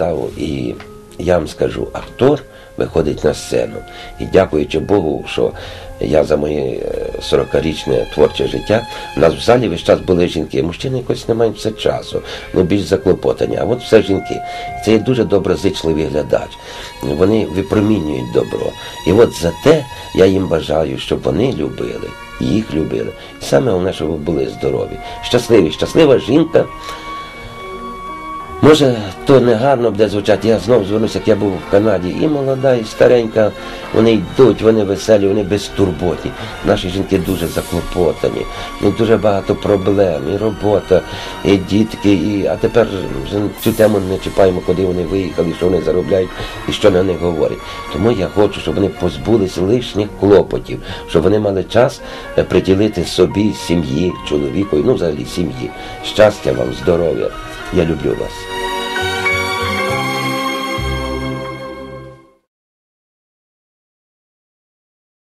ставу. І я вам скажу, актор виходить на сцену. І дякуючи Богу, що я за моє е, 40-річне творче життя, у нас в залі весь час були жінки. Мужчини якось не мають все часу, ну більш заклопотані. А от все жінки. Це є дуже доброзичливий глядач. Вони випромінюють добро. І от за те я їм бажаю, щоб вони любили, їх любили. І саме головне, щоб ви були здорові. Щасливі, щаслива жінка. Може, то не гарно буде звучати. Я знову звернуся, як я був в Канаді. І молода, і старенька. Вони йдуть, вони веселі, вони безтурботні. Наші жінки дуже заклопотані, у дуже багато проблем, і робота, і дітки, і а тепер цю тему не чіпаємо, куди вони виїхали, що вони заробляють і що на них говорять. Тому я хочу, щоб вони позбулися лишніх клопотів, щоб вони мали час е, приділити собі, сім'ї, чоловіку, ну взагалі сім'ї. Щастя вам, здоров'я. Я люблю вас.